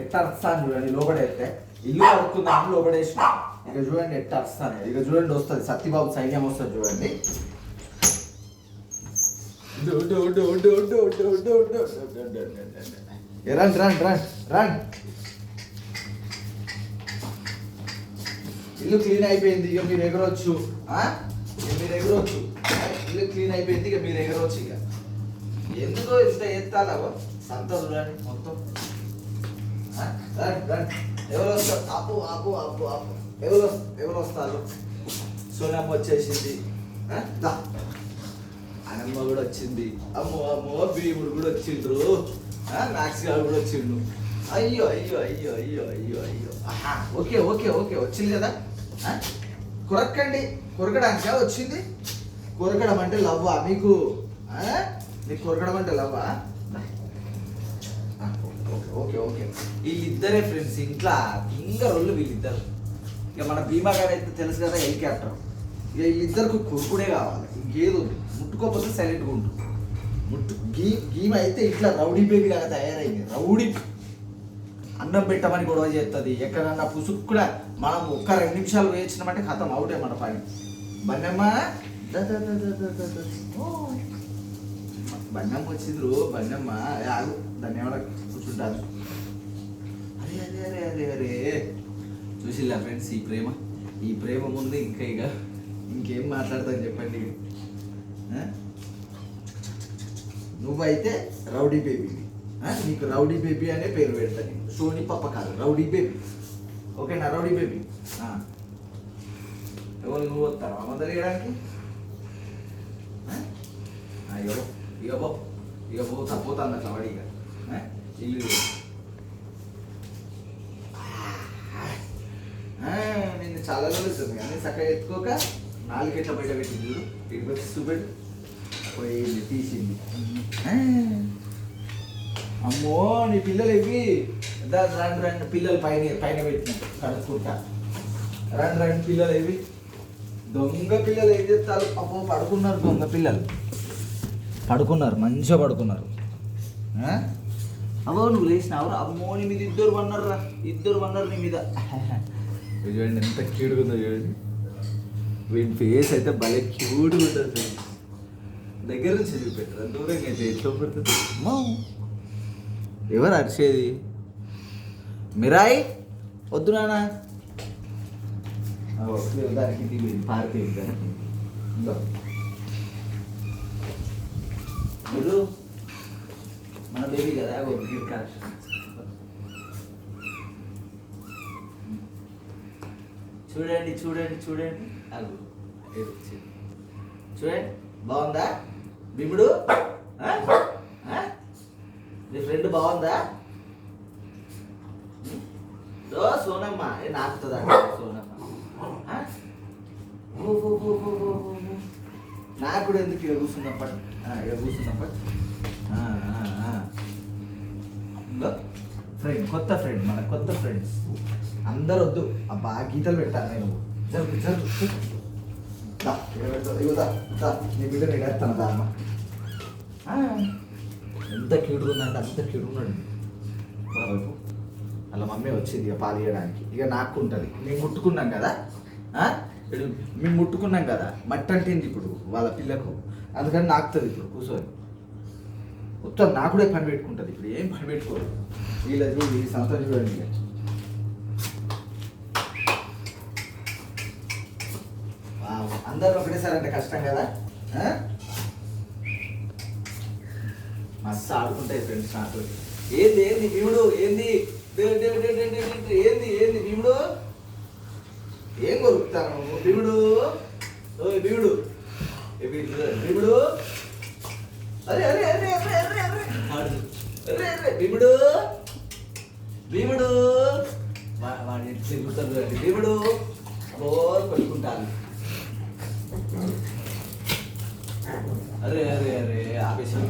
ఎట్లా అరుస్తాను చూడండి లోపడేస్తే ఇల్లు పడుకుందాం ఇక చూడండి ఎట్లా అరుస్తాను ఇక చూడండి వస్తుంది సత్యబాబు సైన్యం వస్తుంది చూడండి రండి రండి రండి రండి ఇల్లు క్లీన్ అయిపోయింది ఇక మీరు ఎగరొచ్చు మీరు ఎగరవచ్చు ఇల్లు క్లీన్ అయిపోయింది ఇక మీరు ఎగరవచ్చు ఇక ఎందుకో ఇంత ఎత్తాలవా సంత చూడండి మొత్తం? రండి రండి ఎవరు వస్తారు? ఆపు ఆపు ఆపు ఆపు. ఎవరు ఎవరు వస్తారు? సోనమ్మ వచ్చేసింది. అనమ్మ కూడా వచ్చింది. అమ్మో అమ్మో భీముడు కూడా వచ్చిండ్రు. మ్యాక్స్ గారు కూడా వచ్చిండు. అయ్యో అయ్యో అయ్యో అయ్యో అయ్యో అయ్యో. Okay okay okay. వచ్చింది కదా? ఆ? కొరక్కండి. కొరకడానికా వచ్చింది? కొరకడం అంటే లవ్వా? మీకు? మీకు కొరకడం అంటే లవ్వా? Okay okay. వీళ్ళిద్దరే ఫ్రెండ్స్ ఇంట్లో ఇంకా రోళ్ళు వీళ్ళిద్దరు. ఇక మన భీమా గారు అయితే తెలుసు కదా హెలికాప్టర్ ఇక వీళ్ళిద్దరికి కొరుకుడే కావాలి. ఇంకేదో ముట్టుకోకపోతే సైలెంట్గా ఉంటుంది ముట్టు గీ గీమ అయితే ఇట్లా రౌడీ బేబీ లాగా తయారైంది. రౌడీ. అన్నం పెట్టమని గొడవ చేస్తుంది ఎక్కడన్నా పుసుకు కూడా మనం ఒక్క రెండు నిమిషాలు వేయించినామంటే ఖతం అవుటే మన పని. బన్నమ్మ. ద వచ్చిండ్రు ద ద ద ఆగు దాన్ని అరే అరే అరే అరే అరే. చూసిల్లా ఫ్రెండ్స్ ఈ ప్రేమ? ఈ ప్రేమ ముందు ఇంకా ఇక ఇంకేం మాట్లాడతాను చెప్పండి. నువ్వైతే రౌడీ బేబీ. నీకు రౌడీ బేబీ అనే పేరు పెడతాను సోని పప్ప కాదు రౌడీ బేబీ. ఓకేనా రౌడీ బేబీ? ఎవరు నువ్వు వస్తావు? అమ్మ వేయడానికి అయ్యో ఇక పో ఇక పోతా పోతాను అట్లా వాడి ఇక ఆ? ఇల్లు చూడు. చాలా రోజులు కానీ చక్కగా ఎత్తుకోక నాలుగు ఎట్లా బయట పెట్టి చూడు. ఇటు వచ్చి చూపెట్టు. పోయింది తీసింది. అమ్మో నీ పిల్లలు ఇవి. దా రెండు రెండు. పిల్లలు పైన పైన పెట్టిన కడుక్కుంటా. రెండు రెండు పిల్లలు ఇవి. దొంగ పిల్లలు ఏం చేస్తారు? అమ్మో పడుకున్నారు దొంగ పిల్లలు. పడుకున్నారు మంచిగా పడుకున్నారు. ఆ? అవ్వో నువ్వు లేచినావు అమ్మో నీ మీద ఇద్దరు పన్నారు రా ఇద్దరు పన్నారు నీ మీద. చూడండి ఎంత క్యూట్గా ఉందో చూడండి. వీడి ఫేస్ అయితే భలే క్యూట్గా ఉంటుంది దగ్గర నుంచి చూపెట్టరా? దూరంగా అయితే ఎట్లా పెడుతుంది అమ్మో. ఎవరు అరిచేది? మిరాయి వద్దు నానా దానికి ఇందో. మీరు మన బేబీ కదా గిఫ్ట్ కలెక్షన్ చూడండి చూడండి చూడండి. అగు చూడండి బాగుందా? భీముడు? నీ ఫ్రెండ్ బాగుందా? ఓ సోనమ్మ ఏ నాకుతుందా? సోనమ్మ. ఓ. నాకు కూడా ఎందుకు ఇక్కడ కూర్చున్నప్పటి ఇక్కడ కూర్చున్నప్పటి ఫ్రెండ్ కొత్త ఫ్రెండ్ మన కొత్త ఫ్రెండ్స్ అందరు వద్దు అబ్బా గీతలు పెట్టాను నేను. జరుపు జరుపు. నీ బిడ్డ నేను ఎడతాను అమ్మ. ఎంత క్యూట్గా ఉందంటే అంత క్యూట్గా ఉన్నాడు. వైపు అలా మమ్మీ వచ్చింది ఇక పాలు ఇక నాకు ఉంటుంది నేను ముట్టుకున్నాం కదా. మేము ముట్టుకున్నాం కదా మట్టి అంటింది ఇప్పుడు వాళ్ళ పిల్లకు అందుకని నాకుతుంది ఇప్పుడు కూర్చొని మొత్తం నాకు కూడా పని పెట్టుకుంటుంది ఇప్పుడు ఏం పని పెట్టుకోరు వీళ్ళ చూడు ఈ సంత చూడండి అందరూ ఒకటేసారి అంటే కష్టం కదా ఆ? మస్తు ఆడుకుంటాయి ఫ్రెండ్స్ నాతో ఏంది ఏంది భీముడు ఏంది ఏంది ఏంది భీముడు ఏం చెప్తాను. భీముడు ఓ భీముడు. భీముడు అరే అరే అరే అరే అరే అరే. అరే అరే భీముడు. భీముడు. వాడి తిరుగుతాడు చూడండి భీముడు. ఓ కొట్టుకుంటాను అరే అరే అరే ఆవేశం